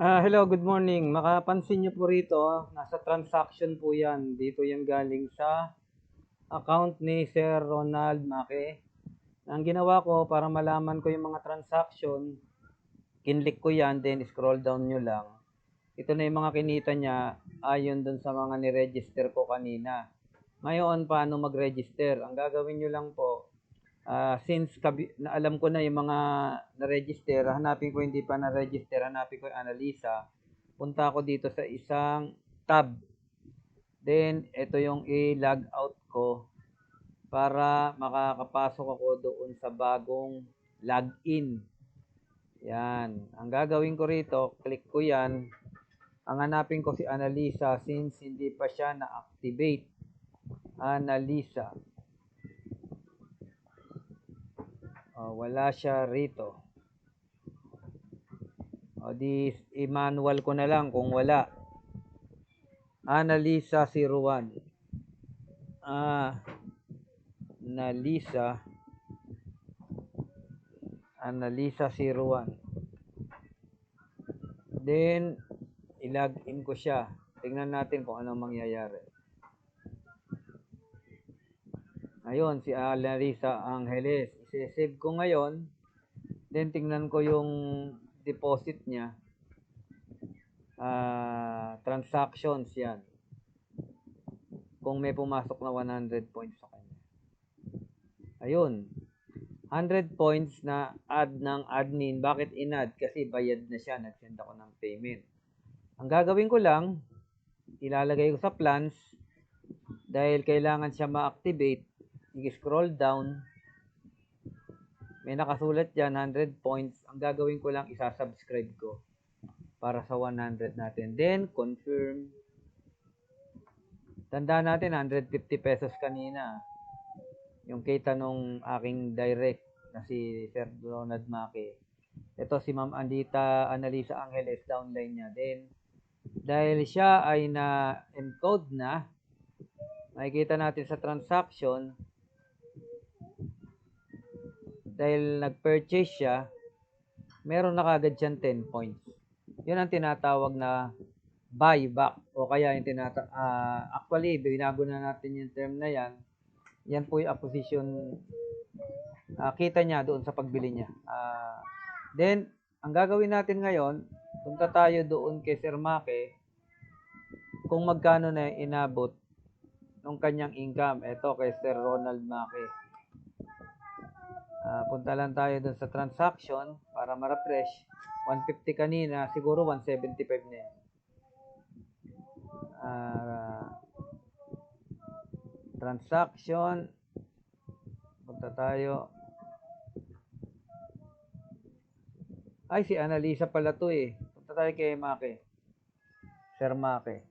Ah, hello, good morning. Makapansin niyo po rito, nasa transaction po yan. Dito yan galing sa account ni Sir Ronald Make. Ang ginawa ko para malaman ko yung mga transaction, kinlik ko yan, then scroll down nyo lang. Ito na yung mga kinita niya ayon dun sa mga niregister ko kanina. Ngayon, paano mag-register? Ang gagawin nyo lang po, Ah, since kabi, na alam ko na yung mga na-register, hanapin ko hindi pa na-register, hanapin ko yung Analisa. Punta ako dito sa isang tab. Then, ito yung i-log out ko para makakapasok ako doon sa bagong login. Yan. Ang gagawin ko rito, click ko yan. Ang hanapin ko si Analisa since hindi pa siya na-activate. Analisa. Oh, wala siya rito. O di i-manual ko na lang kung wala. Analisa 01. Ah, Analisa Analisa 01. Then i-log in ko siya. Tingnan natin kung anong mangyayari. Ayun, si Alarisa Angeles. Isesave ko ngayon. Then, tingnan ko yung deposit niya. Ah, transactions yan. Kung may pumasok na 100 points sa kanya. Ayun. 100 points na add ng admin. Bakit in-add? Kasi bayad na siya. Nag-send ako ng payment. Ang gagawin ko lang, ilalagay ko sa plans dahil kailangan siya ma-activate i-scroll down, may nakasulat dyan, 100 points. Ang gagawin ko lang, isa-subscribe ko para sa 100 natin. Then, confirm. Tanda natin, 150 pesos kanina. Yung kita nung aking direct na si Sir Ronald Maki. Ito si Ma'am Andita Analisa Angeles, downline niya. Then, dahil siya ay na-encode na, makikita natin sa transaction, dahil nag-purchase siya, meron na kagad siyang 10 points. Yun ang tinatawag na buyback o kaya yung tinata ah, actually binago na natin yung term na yan. Yan po yung acquisition ah, kita niya doon sa pagbili niya. Ah, then ang gagawin natin ngayon, punta tayo doon kay Sir Make kung magkano na inabot ng kanyang income. Ito kay Sir Ronald Make. Ah, punta lang tayo dun sa transaction para ma-refresh. 150 kanina, siguro 175 na yan. Ah, transaction. Punta tayo. Ay, si Analisa pala to eh. Punta tayo kay Make. Sir Make.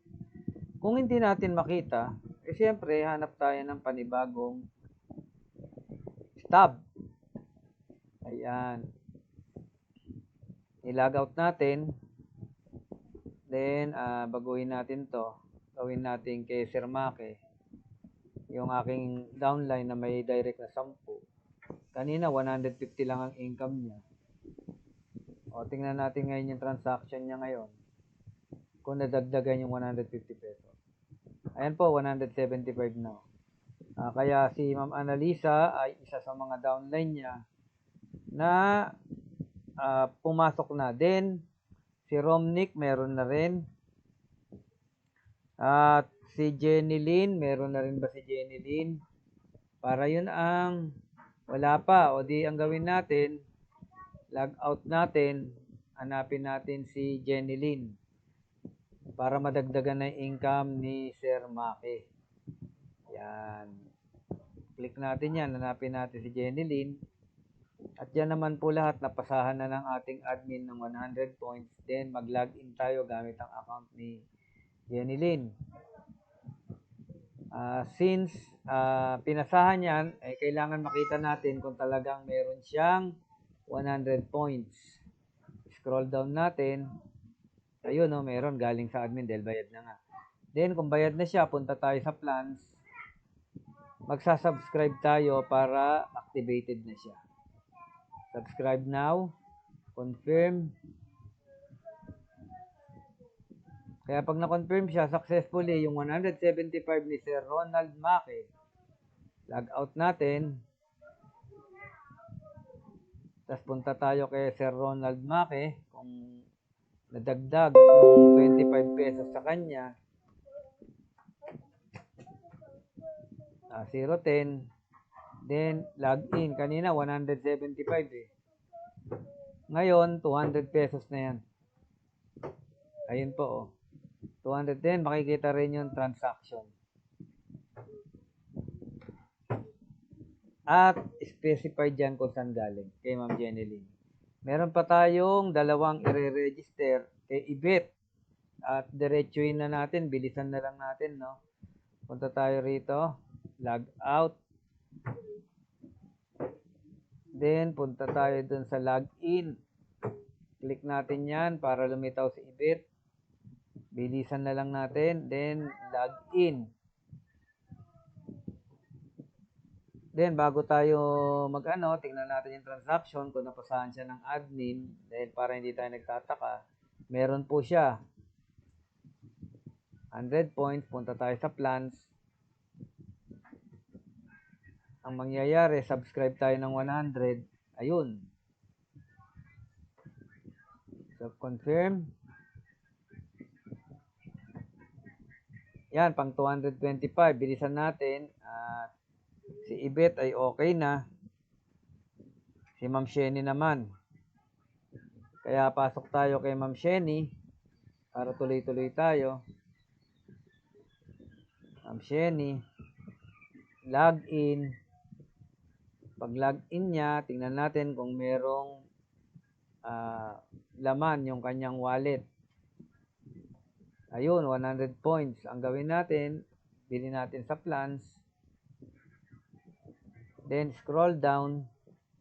Kung hindi natin makita, eh siyempre, hanap tayo ng panibagong tab. Ayan. I-log out natin. Then, ah, baguhin natin to. Gawin natin kay Sir Make. Yung aking downline na may direct na 10. Kanina, 150 lang ang income niya. O, tingnan natin ngayon yung transaction niya ngayon. Kung nadagdagan yung 150 pesos. Ayan po, 175 na. Ah, kaya si Ma'am Analisa ay isa sa mga downline niya na ah, pumasok na. Then, si Romnick meron na rin. At si Jenny Lynn, meron na rin ba si Jenny Lynn? Para yun ang wala pa. O di ang gawin natin, log out natin, hanapin natin si Jenny Lynn para madagdagan na income ni Sir Maki. Yan. Click natin yan, hanapin natin si Jenny Lynn. At yan naman po lahat, napasahan na ng ating admin ng 100 points. Then, mag-login tayo gamit ang account ni Jenny Lynn. Ah, since ah, pinasahan yan, eh, kailangan makita natin kung talagang meron siyang 100 points. Scroll down natin. Ayun, no, meron galing sa admin dahil bayad na nga. Then, kung bayad na siya, punta tayo sa plans. Magsasubscribe tayo para activated na siya. Subscribe now. Confirm. Kaya pag na-confirm siya successfully yung 175 ni Sir Ronald Maque, log out natin. Tapos punta tayo kay Sir Ronald Maque kung nadagdag yung 25 pesos sa kanya. Ah, 010. Then, log in. Kanina, 175 eh. Ngayon, 200 pesos na yan. Ayun po, oh. 210, makikita rin yung transaction. At specified dyan kung saan galing, kay Ma'am Jenny Lynn. Meron pa tayong dalawang i-register kay Ibit. At diretsuin na natin, bilisan na lang natin, no? Punta tayo rito, log out. Then, punta tayo dun sa login. Click natin yan para lumitaw si Ibit. Bilisan na lang natin. Then, login. Then, bago tayo mag-ano, tingnan natin yung transaction kung napasahan siya ng admin. Dahil para hindi tayo nagtataka, meron po siya. 100 points. Punta tayo sa plans. Ang mangyayari, subscribe tayo ng 100. Ayun. So, confirm. Yan, pang 225. Bilisan natin. At si Ibet ay okay na. Si Ma'am Shenny naman. Kaya pasok tayo kay Ma'am Shenny para tuloy-tuloy tayo. Ma'am Shenny. Log in. Pag log in niya, tingnan natin kung merong ah, laman yung kanyang wallet. Ayun, 100 points. Ang gawin natin, bili natin sa plans. Then scroll down.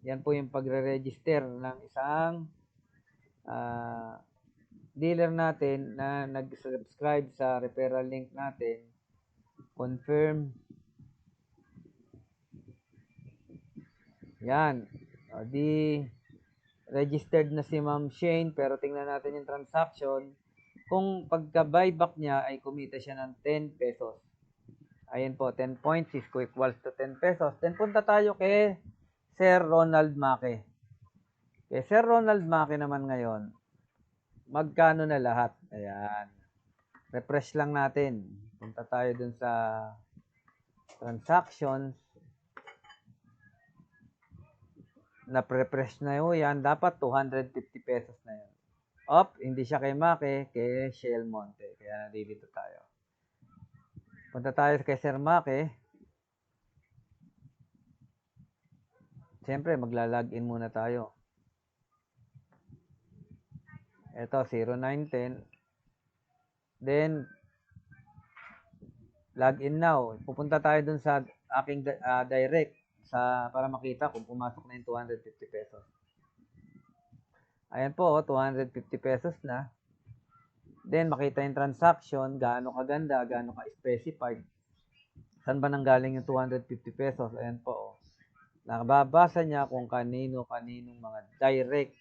Yan po yung pagre-register ng isang ah, dealer natin na nag-subscribe sa referral link natin. Confirm. Yan. O di registered na si Ma'am Shane pero tingnan natin yung transaction. Kung pagka-buyback niya ay kumita siya ng 10 pesos. Ayan po, 10 points is equals to 10 pesos. Then punta tayo kay Sir Ronald Maque. Kay Sir Ronald Maque naman ngayon, magkano na lahat? Ayan. Refresh lang natin. Punta tayo dun sa transactions. Na-refresh na yun yan. Dapat 250 pesos na yun. Op, hindi siya kay Maque, kay Shell Monte. Kaya nandito tayo. Punta tayo kay Sir Maque. Siyempre, magla-login muna tayo. Ito, 0910. Then, login now. Pupunta tayo dun sa aking ah, direct sa para makita kung pumasok na yung 250 pesos. Ayan po, oh, 250 pesos na. Then, makita yung transaction, gaano kaganda, gaano ka-specified. Saan ba nanggaling yung 250 pesos? Ayan po, oh. Nakababasa niya kung kanino-kaninong mga direct.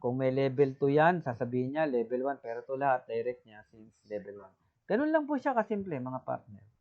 Kung may level 2 yan, sasabihin niya level 1. Pero ito lahat, direct niya since level 1. Ganun lang po siya kasimple, mga partner.